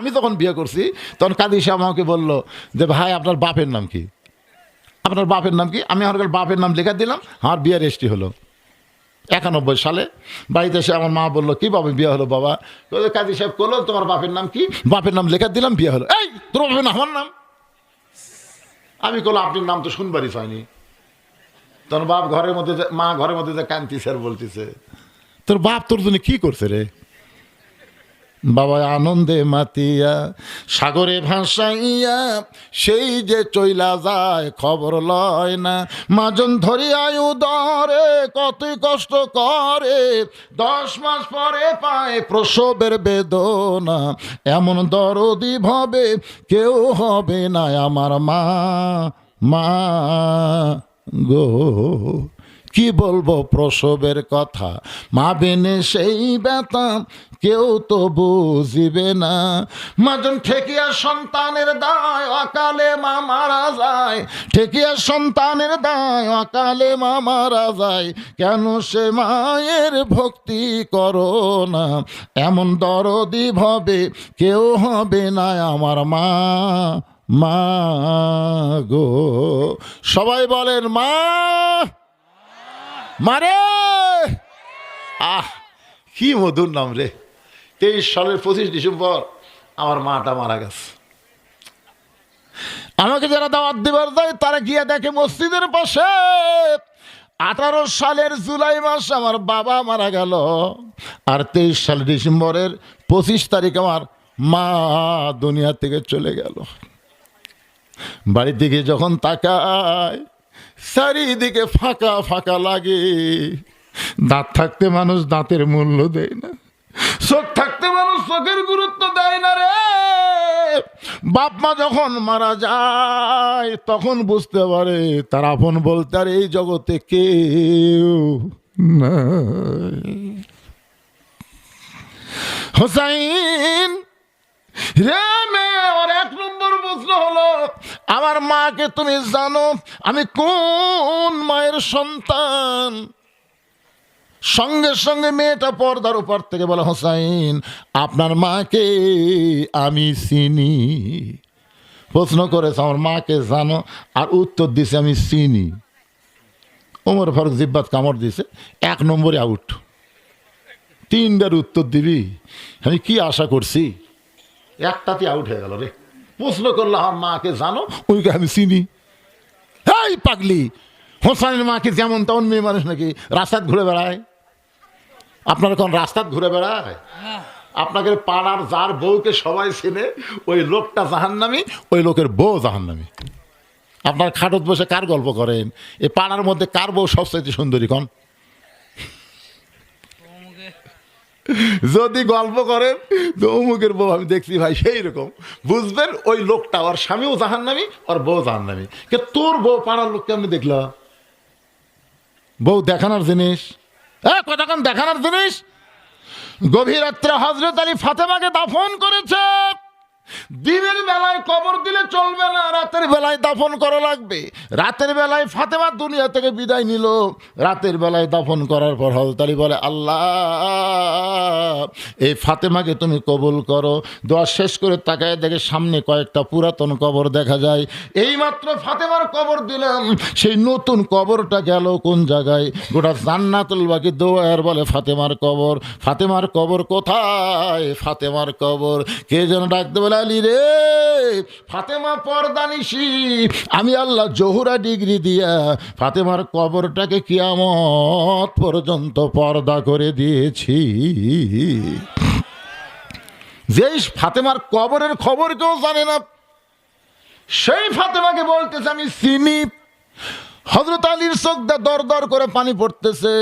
আমি যখন বিয়ে করছি, তখন কাদি সাহেব আমাকে বলল যে, ভাই, আপনার বাপের নাম কি? আপনার বাপের নাম কি? আমি আমার বাপের নাম লেখা দিলাম, আমার বিয়ে রেজিস্ট্রি হলো। একানব্বই সালে বাড়িতে এসে আমার মা বলল, কি বাবা, বিয়ে হলো বাবা? কাজী সাহেব করল, তোমার বাপের নাম কি? বাপের নাম লেখা দিলাম, বিয়ে হলো। এই, তোর বাপের নাম, আমার নাম? আমি করল আপনার নাম তো শুনবারই পাইনি। তোর বাপ ঘরের মধ্যে মা ঘরের মধ্যে যে কান্তি স্যার বলতেছে, তোর বাপ তোর জন্য কি করছে রে? বাবা আনন্দে মাতিয়া, সাগরে ভাসাইয়া, সেই যে চইলা যায়, খবর লয় না। মাজন ধরিয়ায় উদরে কতই কষ্ট করে। দশ মাস পরে পায় প্রসবের বেদনা। এমন দরদি ভবে, কেউ হবে না আমার মা মা গো। কি বলব প্রসবের কথা? মা বেনে সেই ব্যথা কেউ তো বুঝিবে না। মাজন ঠেকিয়া সন্তানের দায়, অকালে মা মারা যায়। ঠেকিয়া সন্তানের দায়, অকালে মা মারা যায়। কেন সে মায়ের ভক্তি করো না? এমন দরদি ভবে কেউ হবে না আমার মা। মা গো। সবাই বলেন, মা! মারে! আহ, কি মধুর নাম রে। তেইশ সালের পঁচিশ ডিসেম্বর আমার মাটা মারা গেছে। আমাকে যারা দাওয়াত দিবার দেয় তারা গিয়ে দেখে মসজিদের পাশে। আঠারো সালের জুলাই মাস আমার বাবা মারা গেল। আর তেইশ সাল ডিসেম্বরের পঁচিশ তারিখ আমার মা দুনিয়া থেকে চলে গেল। বাড়ির দিকে যখন তাকায় চারিদিকে ফাঁকা ফাঁকা লাগে। দাঁত থাকতে মানুষ দাঁতের মূল্য দেয় না। চোখ থাকতে মানুষ চোখের গুরুত্ব দেয় না রে। বাপ মা যখন মারা যায়, তখন বুঝতে পারে তার আপন বলতে আর এই জগতে কেউ নাই। হোসাইন, রে মেয়ে ওর এক নম্বর প্রশ্ন হলো আমার মাকে তুমি জানো, আমি কোন মায়ের সন্তান? সঙ্গে সঙ্গে মেয়েটা পর্দার উপর থেকে বলে, হোসাইন, আপনার মাকে আমি চিনি। প্রশ্ন করেছে, আমার মাকে জানো আর উত্তর দিছে, আমি চিনি। ওমর ফারুক জিব্বাত কামড় দিছে, এক নম্বরে আউট তিনটার উত্তর দিবি? আমি কি আশা করছি? একটাতে আউট হয়ে গেল রে। প্রশ্ন করল আমার মাকে জানো? ওইকে আমি চিনি। এই পাগলি! হোসাইনের মাকে যেমন তেমন মেয়ে মানুষ নাকি। রাস্তাত ঘুরে বেড়ায়। আপনার কোন রাস্তাত ঘুরে বেড়ায়? আপনাকে পাড়ার যার বউকে সবাই চেনে, ওই লোকটা জাহান্নামি, ওই লোকের বউ জাহান্নামি। আপনার খাটত বসে কার গল্প করেন? এই পাড়ার মধ্যে কার বউ সবচাইতে সুন্দরী কন? যদি গল্প করেন, তো অমুকের বউ আমি দেখছি ভাই সেই রকম বুঝবেন, ওই লোকটা ওর স্বামীও জাহান নামি ওর বউ জাহান নামি কে তোর বউ পাড়ার লোককে আমি দেখল? বউ দেখানোর জিনিস। হ্যাঁ কতক্ষণ দেখানোর জিনিস? গভীর রাত্রে হজরত আলী ফাতেমাকে দাফন করেছে। দিনের বেলায় কবর দিলে চলবে না, রাতের বেলায় দাফন করা লাগবে। রাতের বেলায় ফাতেমা দুনিয়া থেকে বিদায় নিল, রাতের বেলায় দাফন করার পর হলতালি বলে, আল্লাহ, এই ফাতেমাকে তুমি কবুল করো। দোয়া শেষ করে তাকায় দেখে সামনে কয়েকটা পুরাতন কবর দেখা যায়। এইমাত্র ফাতেমার কবর দিলাম, সেই নতুন কবরটা গেল কোন জায়গায়? গোটা জান্নাতুল বাকি দোয়ার বলে, ফাতেমার কবর ফাতেমার কবর কোথায়? ফাতেমার কবর, কে যেন ডাকতে বলে আলী রে। ফাতেমা পর্দানিসি আমি আল্লাহ জহুরা ডিগ্রি দিয়া ফাতেমার কবরটাকে কিয়ামত পর্যন্ত পর্দা করে দিয়েছি। যেই ফাতেমার কবরের খবর কেউ জানে না, সেই ফাতেমাকে বলতেছে, আমি চিনি। হজরত আলীর চোখ দর দর করে পানি পড়তেছে।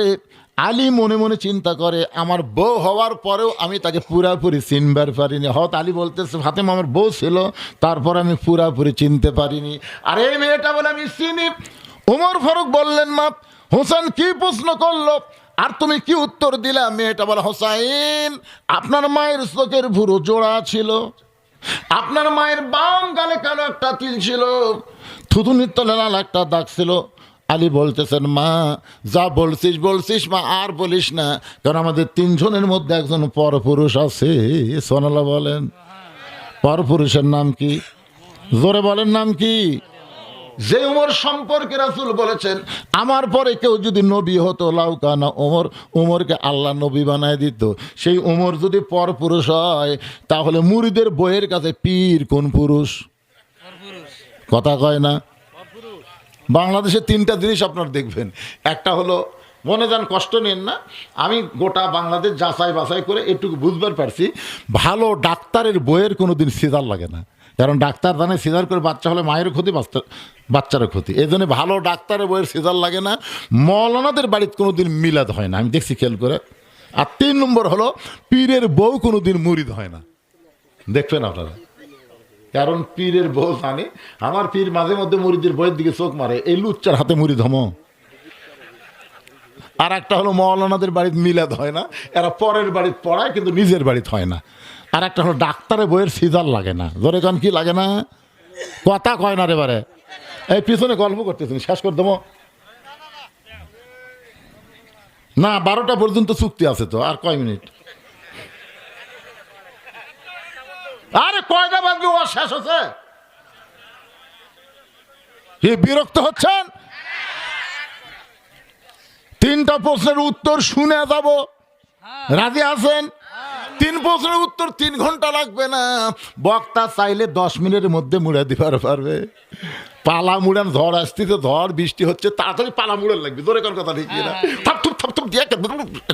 আলী মনে মনে চিন্তা করে, আমার বউ হওয়ার পরেও আমি তাকে পুরাপুরি চিনবার পারিনি। হয়তো আলী বলতেছে, ফাতেমা, আমার বউ ছিল, তারপর আমি পুরাপুরি চিনতে পারিনি। আর এই মেয়েটা বলে, আমি চিনি। উমর ফারুক বললেন, মা, হোসেন কি প্রশ্ন করল? আর তুমি কি উত্তর দিলা? মেয়েটা বলে, হোসাইন, আপনার মায়ের চোখের ভুরু জোড়া ছিল। আপনার মায়ের বাম গালে কালো একটা তিল ছিল। থুতুনির তলে লাল একটা দাগ ছিল। আলী বলতেছেন মা যা বলছিস বলছিস মা আর বলিস না। কারণ আমাদের তিনজনের মধ্যে একজন পরপুরুষ আছে সোনালা বলেন। পরপুরুষের নাম কি? জোরে বলেন নাম কি? যে উমর সম্পর্কে রাসুল বলেছেন আমার পরে কেউ যদি নবী হতো লাউকানা ওমর উমরকে আল্লাহ নবী বানায় দিত। সেই উমর যদি পরপুরুষ হয় তাহলে মুরিদের বইয়ের কাছে পীর কোন পুরুষ? কথা কয় না? বাংলাদেশে তিনটা জিনিস আপনার দেখবেন। একটা হলো, মনে যান কষ্ট নেন না, আমি গোটা বাংলাদেশ যাচাই বাছাই করে এটুকু বুঝবার পারছি, ভালো ডাক্তারের বইয়ের কোনো দিন সিজার লাগে না। কারণ ডাক্তার জানে সিজার করে বাচ্চা হলে মায়ের ক্ষতি, বাচ্চা, বাচ্চারও ক্ষতি। এই জন্য ভালো ডাক্তারের বইয়ের সিজার লাগে না, মৌলানাদের বাড়িতে কোনো দিন মিলাদ হয় না। আমি দেখছি খেয়াল করে। আর তিন নম্বর হলো, পীরের বউ কোনো দিন মুরিদ হয় না। দেখবেন আপনারা। কারণ পীরের বউ জানে। আমার পীর মাঝে মধ্যে মুড়িদের বইয়ের দিকে চোখ মারে, এই লুচ্চার হাতে মুড়ি ধম। আর একটা হলো মৌলানাদের বাড়িতে মিলাদ হয় না, এরা পরের বাড়িতে পড়ায় কিন্তু নিজের বাড়িতে হয় না। আর একটা হলো ডাক্তারের বইয়ের সিজার লাগে না। জোরে গান কি লাগে না? কথা কয় না রে বারে। এই পিছনে গল্প করতেছেন, শেষ করে দেবো। না, বারোটা পর্যন্ত চুক্তি আছে তো, আর কয় মিনিট? আরে কয়টা শেষ হচ্ছে কি বিরক্ত হচ্ছেন? তিনটা প্রশ্নের উত্তর শুনে যাব। রাজি আছেন? তিন প্রশ্নের উত্তর তিন ঘণ্টা লাগবে না। বক্তা চাইলে দশ মিনিটের মধ্যে মুড়ে দিবার পারবে। পালা মুড়ান ঝড় আসতেছে ঝড় বৃষ্টি হচ্ছে তাড়াতাড়ি পালা মুড়ান লাগবে। জোরে কোন কথা ঠিক না থাপ থুপ থাপ দিয়ে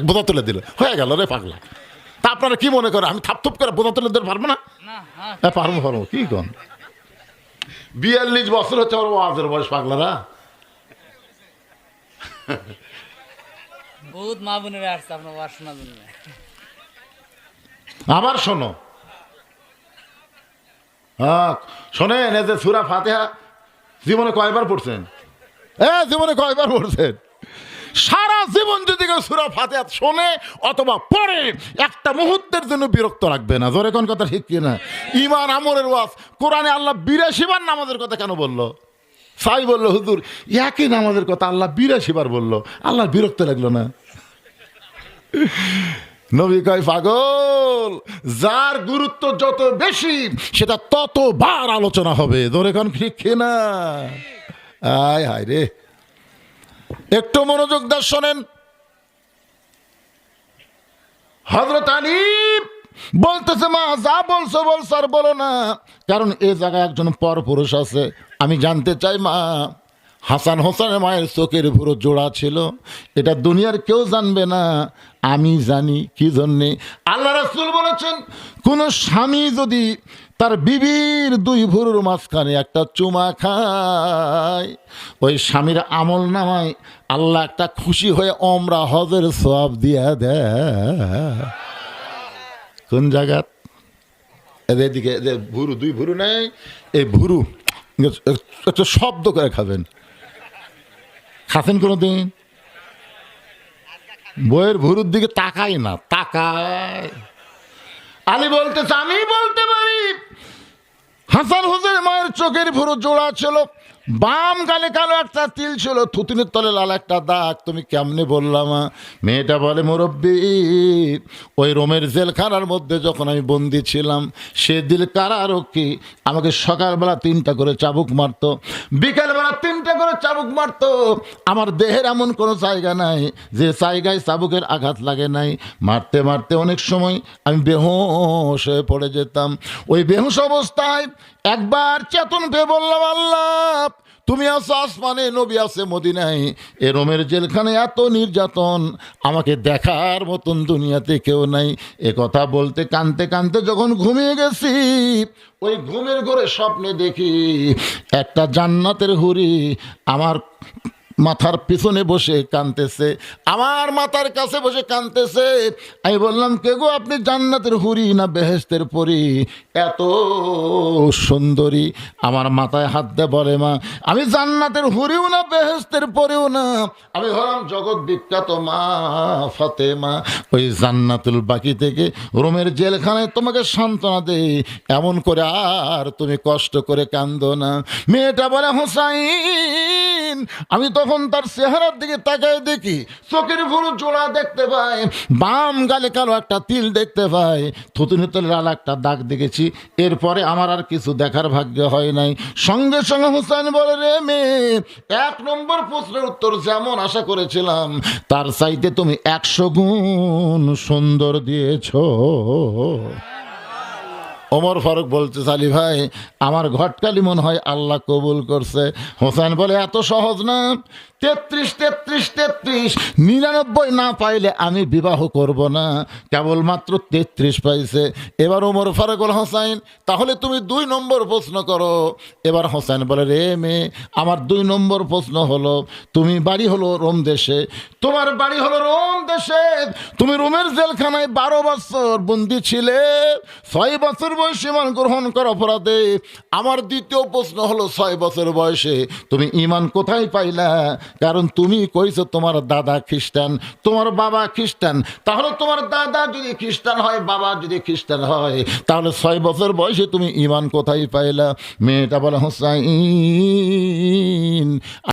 বোঝা তুলে দিল। হয়ে গেল রে পাগলা। তা আপনারা কি মনে করেন? আমি থাপ থুপ করে বোঝা তুলে দিতে পারব না? হ্যাঁ পারব পারব কি কন? বিয়াল্লিশ বছর হচ্ছে আমার ওয়াজের বয়স পাগলারা। বহুত মা বোনেরা আসছে আপনার ওয়াজ শোনার জন্য আবার শোনো। হ্যাঁ শোনেন এই যে সুরা ফাতেহা জীবনে কয়বার পড়ছেন? এ জীবনে কয়বার পড়ছেন? সারা জীবন যদি কেউ সুরা ফাতেহা শোনে অথবা পড়ে, একটা মুহূর্তের জন্য বিরক্ত রাখবে না। জোরে কোন কথা ঠিক কিনা? ইমান আমরের ওয়াজ। কোরআনে আল্লাহ বিরাশি বার নামাজের কথা কেন বলল? সাই বলল, হুজুর, একই নামাজের কথা আল্লাহ বিরাশি বার বলল। আল্লাহ বিরক্ত লাগল না। নবী কয়, পাগল, যার গুরুত্ব যত বেশি, সেটা ততবার আলোচনা হবে। ধরে কোন ঠিক না আয় হায় রে। একটু মনোযোগ দাস শোনেন। হজরত আলী বলতেছে, মা, যা বলছো বলছো আর বলো না। কারণ এ জায়গায় একজন পর পুরুষ আছে। আমি জানতে চাই, মা। হাসান হোসেনের মায়ের চোখের পুরো জোড়া ছিল। এটা দুনিয়ার কেউ জানবে না, আমি জানি কি জন্যে। আল্লাহ রাসুল বলেছেন, কোন স্বামী যদি তার বিবির দুই ভুরুর মাঝখানে একটা চুমা খায়, ওই স্বামীর আমল নামায় আল্লাহ একটা খুশি হয়ে অমরা হজের সব দিয়া দেয়। কোন জায়গাত এদের ভুরু, দুই ভুরু নেই, এই ভুরু, একটা শব্দ করে খাবেন। খাচ্ছেন কোনো দিন বইয়ের ভুরুর দিকে তাকাই না তাকায় আলী বলতেছে আমি বলতে পারি। হাসান হোসেন মায়ের চোখের ভুরু জোড়া ছিল। বাম গালে কালো একটা তিল ছিল? থুতুনির তলে লাল একটা দাগ। তুমি কেমনে বললাম মেয়েটা বলে, মুরব্বী, ওই রোমের জেলখানার মধ্যে যখন আমি বন্দি ছিলাম, সে দিল কারারক্ষী আমাকে সকালবেলা তিনটা করে চাবুক মারতো। বিকালবেলা তিনটা করে চাবুক মারতো। আমার দেহের এমন কোনো জায়গা নাই যে জায়গায় চাবুকের আঘাত লাগে নাই। মারতে মারতে অনেক সময় আমি বেহোশ হয়ে পড়ে যেতাম। ওই বেহুশ অবস্থায় একবার চেতন পেয়ে বললাম, আল্লাহ তুমি আছো আসমানে, নবী আছে মদিনায়। এ রোমের জেলখানে এত নির্যাতন, আমাকে দেখার মতন দুনিয়াতে কেউ নাই। এ কথা বলতে কানতে কানতে যখন ঘুমিয়ে গেছি, ওই ঘুমের ঘরে স্বপ্নে দেখি, একটা জান্নাতের হুরি আমার মাথার পিছনে বসে কানতেছে আমার মাথার কাছে বসে কানতেছে আমি বললাম, কে গো আপনি জান্নাতের হুরি না বেহেস্তের পরি? এত সুন্দরী, আমার মাথায় হাত দিয়ে বলে মা, আমি জান্নাতের হুরিও না বেহেস্তের পরেও না। আমি হলাম জগৎ বিখ্যাত মা ফাতেমা। ওই জান্নাতুল বাকি থেকে রোমের জেলখানায় তোমাকে সান্ত্বনা দেই। এমন করে আর তুমি কষ্ট করে কান্দো না। মেয়েটা বলে, হোসাইন, আমি তো যখন তার চেহারার দিকে তাকায় দেখি, চোখের ভুরু জোড়া দেখতে পাই বাম গালে কালো একটা তিল দেখতে পাই থুতুনি তলের লাল একটা দাগ দেখেছি, এরপরে আমার আর কিছু দেখার ভাগ্য হয় নাই। সঙ্গে সঙ্গে হুসাইন বলে, রে মেয়ে, এক নম্বর প্রশ্নের উত্তর যেমন আশা করেছিলাম, তার চাইতে তুমি একশো গুণ সুন্দর দিয়েছ। ওমর ফারুক বলছে, সালি ভাই, আমার ঘটকালি মনে হয় আল্লাহ কবুল করছে। হোসেন বলে, এত সহজ না। তেত্রিশ তেত্রিশ তেত্রিশ। নিরানব্বই না পাইলে আমি বিবাহ করব না। কেবলমাত্র তেত্রিশ পাইছে। এবার ওমর ফারুকুল হোসাইন, তাহলে তুমি দুই নম্বর প্রশ্ন করো। এবার হোসাইন বলে, রে মেয়ে, আমার দুই নম্বর প্রশ্ন হলো, তুমি বাড়ি হলো রোম দেশে। তোমার বাড়ি হলো রোম দেশে। তুমি রোমের জেলখানায় বারো বছর বন্দি ছিলে। ছয় বছর বয়সে ইমান গ্রহণ কর অপরাধে। আমার দ্বিতীয় প্রশ্ন হলো, ছয় বছর বয়সে তুমি ইমান কোথায় পাইলা? কারণ তুমি কইছো তোমার দাদা খ্রিস্টান, তোমার বাবা খ্রিস্টান। তাহলে তোমার দাদা যদি খ্রিস্টান হয়, বাবা যদি খ্রিস্টান হয়, তাহলে ছয় বছর বয়সে তুমি ইমান কোথায় পাইলা? মেয়েটা বলে, হোসাইন।